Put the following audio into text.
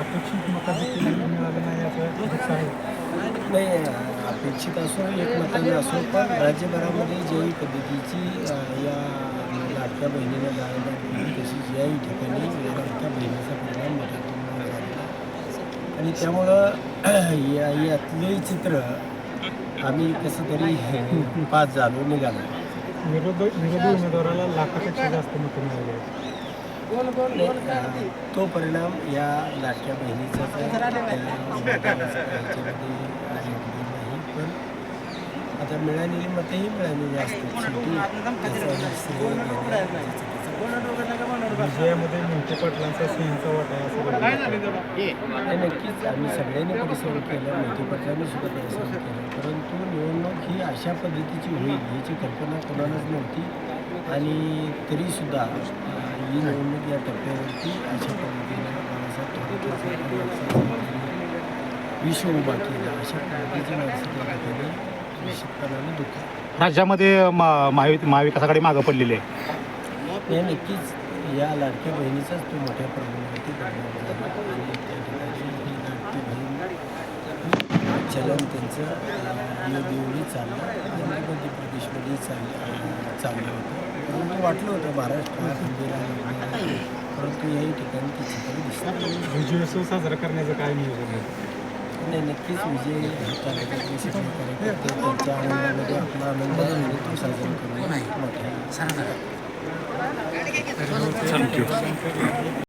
अपेक्षित मताधिक्य मिळालं नाही असं दुःख आहे. नाही अपेक्षित असो एकमताने असो पण राज्यभरामध्ये ज्याही पद्धतीची या लाडक्या बहिणीला जायला दिली तशीच याही ठिकाणी लाडक्या बहिणीचा परिणाम झालेला आहे. आणि त्यामुळं या यातले चित्र आम्ही कसं तरी पाच झालो निघालो. विरोध विरोधी उमेदवाराला लाखापेक्षा जास्त मतं मिळाली तो परिणाम या लाडक्या बहिणीचा पण आता मिळालेली मतंही मिळालेली असतात विजयामध्ये मोहिते पाटलांचा सिंहचा वाटा आहे असं नक्कीच आम्ही सगळ्यांनी परिश्रम केला मोठी पत्रांनी सुद्धा परिश्रम केला. परंतु निवडणूक ही अशा पद्धतीची होईल याची कल्पना कोणालाच नव्हती. आणि तरीसुद्धा ही निवडणूक या टप्प्यावरती अशा पद्धतीनं बाळासाहेब विश्व उभा केला. अशा पद्धतीची निश्चितपणाने दुःख. राज्यामध्ये मा- महायुती महाविकास आघाडी मागं पडलेली आहे. हे नक्कीच या लाडक्या बहिणीचाच तो मोठ्या प्रमाणावरती परिणाम झाला. आणि त्या ठिकाणी ही लाडकी बहीण चलन त्यांचं अं, चाललं. आणि मध्य प्रदेशमध्ये चाललं चाललं होतं. परंतु वाटलं होतं महाराष्ट्र हा खंबीर आहे परंतु याही ठिकाणी ती चित्र विजयोत्सव साजरा करण्याचं काय नियोजन आहे? नाही नक्कीच विजय हे कार्यकर्ते सगळे कार्यकर्ते त्यांच्या आनंदामध्ये आपला आनंद आहे तो साजरा करून मोठ्या थँक्यू